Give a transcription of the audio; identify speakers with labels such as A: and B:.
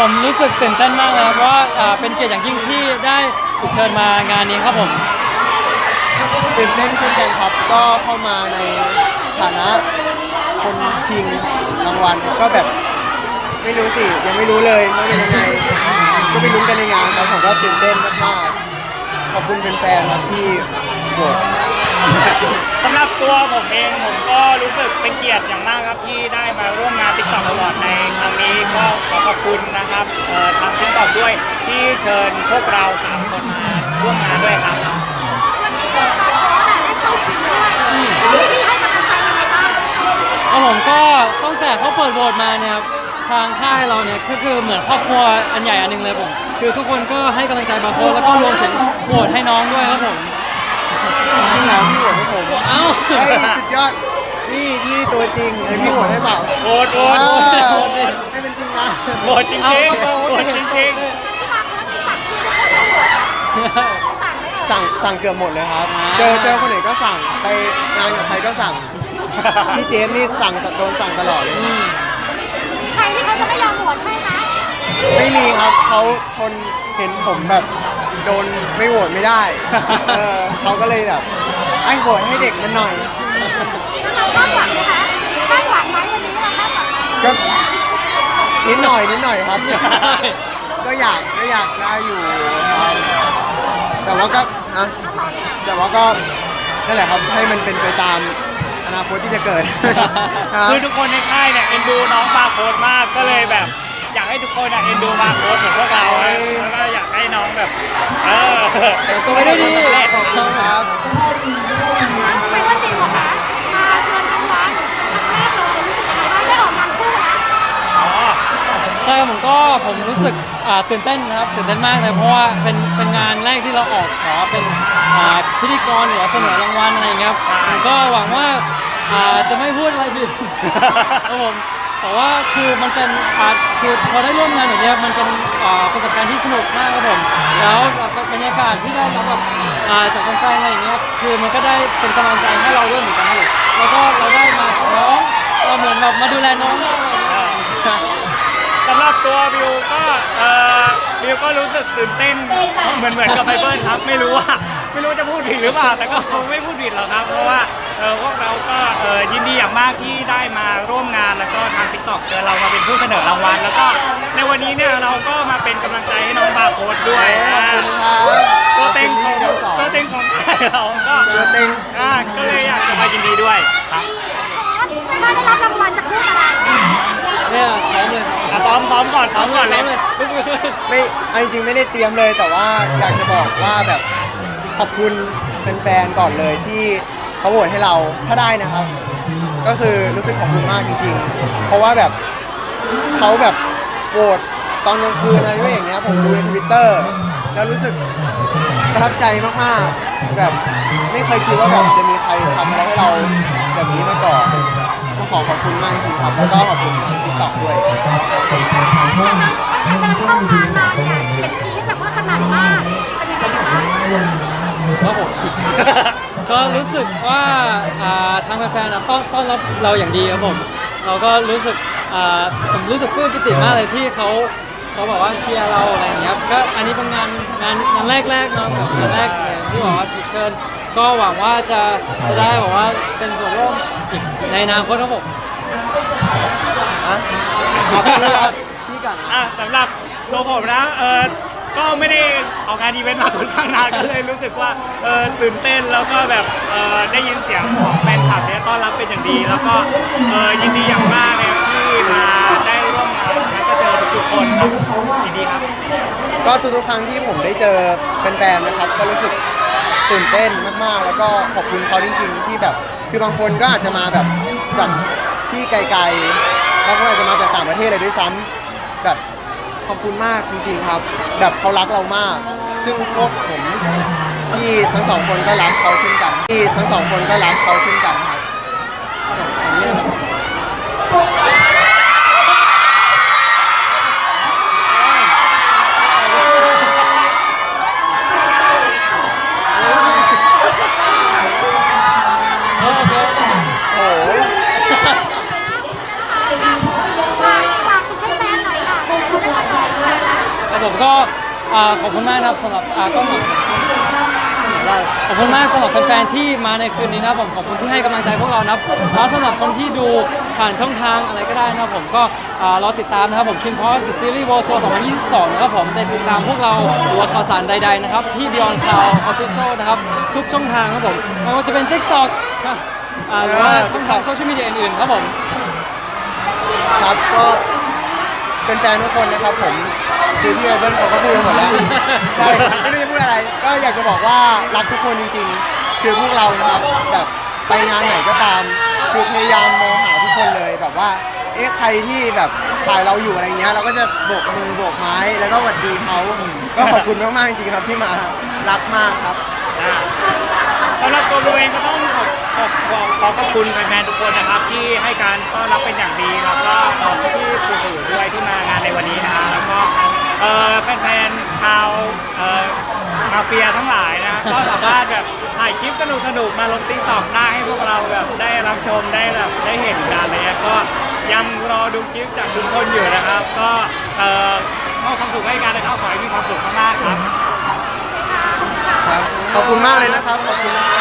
A: ผมรู้สึกตื่นเต้นมากเลยครับเพราะว่าอ่าเป็นเกียรติอย่างยิ่งที่ได้ถูกเชิญมางานนี้ครับผม
B: ตื่นเต้นเช่นกันครับก็เข้ามาในฐานะคนชิงรางวัลก็แบบไม่รู้สิยังไม่รู้เลยว่าเป็นยังไงก็ไปลุ้นกันในงานครับผมก็ตื่นเต้นมากๆขอบคุณแฟนๆครับที่โหวต
C: สำหรับตัวผมเองผมก็รู้สึกเป็นเกียรติอย่างมากครับที่ได้มาร่วมงาน TikTok Award ในครั้งนี้ก็ขอขอบคุณนะครับเอ่อทาง TikTok ด้วยที่เชิญพวกเราสามคนมาร่วมงานด้วยครับ
D: วันนี้ค่ะโค้ชได้เข้าชิงด้วยพี่พี่ให้กำลังใจยังไงบ้าง
A: แล้วผมก็ตั้งแต่เขาเปิดโหวตมาเนี่ยครับทางค่ายเราเนี่ยก็คือเหมือนครอบครัวอันใหญ่อันหนึงเลยผมคือทุกคนก็ให้กำลังใจบาโค้ดแล้วก็รวมถึงโหวตให้น้องด้วยครับผม
B: จริงเหรอพี่โหวตให้ผม
A: เอ้า
B: เฮ้ยสุดยอด นี่พี่ตัวจริงเอ้ยพี่โหวตให้เปล่า
C: โหวตโหวต
B: อ่า
C: โหวต
A: โหวตดิ
B: ให้เป็นจริงนะ
C: โหวตจริง
A: เอา
C: ๆ
A: เข้าไป
C: โห
A: โห
C: ว
A: ว
C: ต
A: ต
C: จ
A: จริ
C: ริง
A: ง
D: พี่มาโค้ชมีสั่งที่ทุกคนต้องโหวตสั่งไหมเอ่ย
B: สั่งสั่งเกือบหมดเลยครับ เจอเจอคนไหนก็สั่งไปงานกับใครก็สั่งพี่เจมส์นี่สั่งโดนสั่งตลอดเลย
A: อืม
D: ใครที่เขาจะไม่ยอมโหวตให้นะ
B: ไม่มีครับเขาทนเห็นผมแบบโดนไม่โหวตไม่ได้ เออเขาก็เลยแบบไอ้โหวตให้เด็กมันหน่อย
D: แล้ว เราคาดหวังไหมคะคาดหวังไหมวันนี้เราคาดหวังไหม
B: ก็นิดหน่อยนิดหน่อยครับ ก็อยากก็อยากได้อยู่ครับแต่ว่าก็นะแต่ว่าก็นั่นแหละครับให้มันเป็นไปตามอนาคตที่จะเกิดครับ
C: คือทุกคนในค่ายเนี่ยเอ็นดูน้องบาร์โค้ดมากก็เลยแบบ อยากให้ทุกคนอะเอ็นดูบาร์โค้ดเหมือนพวกเรานะแล้วก็อยากให้น้องแบบ เออ
A: ตัวได้ดี
C: สำเร็จ
B: ขอบคุณครับ
D: ก็
A: ผมรู้สึกอ่าตื่นเต้นนะครับตื่นเต้นมากเลยเพราะว่าเป็นเป็นงานแรกที่เราออกขอเป็นอ่าพิธีกรหรือว่าเสนอรางวัลอะไรอย่างเงี้ยครับผมก็หวังว่าอ่าจะไม่พูดอะไรผิด ครับผมแต่ว่าคือมันเป็นอ่าคือพอได้ร่วมงานแบบเนี้ยมันเป็นอ่าประสบการณ์ที่สนุกมากครับผมแล้วบรรยากาศที่ได้รับแบบอ่าจากแฟนๆอะไรอย่างเงี้ยครับคือมันก็ได้เป็นกำลังใจให้เราด้วยเหมือนกันครับผมแล้วก็เราได้มากับน้องเราเหมือนแบบมาดูแลน้องได้อะไรอย่างเงี้ย
C: สำหรับตัวบิวก็เออบิวก็รู้สึกตื่นเต้นเหมือนเหมือนกับไบเบิลครับไม่รู้ว่าไม่รู้จะพูดผิดหรือเปล่าแต่ก็คงไม่พูดผิดหรอกครับ เพราะว่าเออพวกเราก็เออยินดีอย่างมากที่ได้มาร่วมงานแล้วก็ทาง t ิ k t o k เชิญเรามาเป็นผู้เสนอรางวัลแล้วก็ในวันนี้เนี่ยเราก็มาเป็นกำลังใจให้น้องบาร์โค้ดด้วย
B: ขอบคุณครับ
C: ตัวเต็งของ
B: ขอบคุณพี่ทั้งสอง
C: ตัวเต็งของค่ายเราก็
B: ตัวเต็ง
C: อ่าก็เลยอยากจะมายินดีด้วยครับ
D: ถ้าได้รับรางวัลจะพูดอะไร
A: เนี่ยพร้อมเลยครับ
C: อะ ซ้อมซ้อมก่อนซ้อมก่อนเลย
A: เลย
B: ไม่เอาจริงๆไม่ได้เตรียมเลยแต่ว่าอยากจะบอกว่าแบบขอบคุณแฟนๆก่อนเลยที่เขาโหวตให้เราถ้าได้นะครับ ก็คือรู้สึกขอบคุณมากจริงๆ เพราะว่าแบบเขาแบบโหวตตอนกลางคืนอะไรอย่างเงี้ยผมดูในทวิตเตอร์แล้วรู้สึกประทับใจมากๆ แบบไม่เคยคิดว่าแบบจะมีใครทำอะไรให้เราแบบนี้มาก่อนก็ ขอขอบคุณมากจริงครับ แล้วก็ขอบคุณทางติ๊กต็อกด้วย
D: ตอนนั้นเข้างานมาเนี่ยเสียงกรี๊ดแบบว่าสนั่นมากเป็นยังไงบ้าง
A: ครับผม ก็รู้สึกว่าอ่าทางแฟนๆอะต้อนต้อนรับเราอย่างดีครับผม เราก็รู้สึกอ่าผมรู้สึกปลื้มปิติมากเลยที่เขา เขาบอกว่าเชียร์เราอะไรอย่างเงี้ยครับก็อันนี้เป็นงานงานงานแรกๆเนาะแบบงานแรกเลยที่บอกว่าถูกเชิญ ก็หวังว่าจะจะได้บอกว่าเป็นส่วนร่วมอีกในอนาคตครับผม
B: อะครับพี่ครับพี่ก่อนนะ
C: อะสำหรับตัวผมนะเออก็ไม่ได้ออกงานอีเวนต์มาค่อนข้างนานก็เลยรู้สึกว่าเออตื่นเต้นแล้วก็แบบเออได้ยินเสียงของแฟนคลับเนี่ยต้อนรับเป็นอย่างดี แล้วก็เออยินดีอย่างมากเลยที่มาได้ร่วมงานแล้วก็เจอทุกๆคนครับยินดีครับ
B: ก็ทุกๆครั้งที่ผมได้เจอแฟนๆนะครับ ก็รู้สึกตื่นเต้นมากๆ แล้วก็ขอบคุณเขาจริง ๆ ที่แบบ คือบางคนก็อาจจะมาแบบจากที่ไกลๆบางคนอาจจะมาจากต่างประเทศเลยด้วยซ้ำแบบขอบคุณมากจริงๆครับ แบบเขารักเรามาก ซึ่งพวกผมที่ทั้งสองคนก็รักเขาเช่นกันที่ทั้งสองคนก็รักเขาเช่นกันครับ
A: โอเค
B: โอ้ย
D: ฝากฝากถึงแฟนๆหน่อยค่ะไหนๆเราได้มาเจอ
A: อ่าขอบคุณมากนะครับสำหรับอ่ากล้องหลังได้ขอบคุณมากสำหรับแฟนๆที่มาในคืนนี้นะครับผมขอบคุณที่ให้กำลังใจพวกเรานะครับแล้วสำหรับคนที่ดูผ่านช่องทางอะไรก็ได้นะครับผมก็อ่ารอติดตามนะครับผม Kim p o s The Series World Tour 2022 นะครับผมได้ติดตามพวกเราหรือว่าข่าวสารใดๆนะครับที่ Beyond Cloud Official นะครับทุกช่องทางครับผมไม่ว่าจะเป็น TikTok อ่าหรือว่าช่องทางโซเชียลมีเดียอื่นๆครับผม
B: ครับก็เป็นแฟนทุกคนนะครับผม คือพี่ไบเบิลเขาก็พูดมาหมดแล้วใช่ไม่รู้พูดอะไร ก็อยากจะบอกว่ารักทุกคนจริงๆ คือพวกเรานะครับแบบไปงานไหนก็ตาม คือพยายามมองหาทุกคนเลยแบบว่า เอ๊ะใครที่แบบถ่ายเราอยู่อะไรเงี้ย เราก็จะโบกมือโบกไม้แล้วก็หวัดดีเขาก็ขอบคุณมากๆจริงๆครับที่มารักมากครับ
C: อ่าสำหรับตัวบิวเองก็ต้องขอบขอบขอขอขอบคุณแฟนๆทุกคนนะครับ ที่ให้การต้อนรับเป็นอย่างดีแล้วก็เอ่อพี่ๆสื่อด้วยที่มางานในวันนี้นะฮะแล้วก็ เอ่อแฟนๆชาวเอ่อมาเฟียทั้งหลายนะก็สามารถแบบถ่ายคลิปสนุกๆมาลงติ๊กต็อกได้ให้พวกเราแบบได้รับชมได้แบบได้เห็นกันอะไรเลยก็ยังรอดูคลิปจากทุกคนอยู่นะครับ ก็เอ่อมอบความสุขให้กันนะครับขอให้มีความสุขมากๆครับ
B: ครับ ขอบคุณมากเลยนะครับ ขอบคุณนะครับ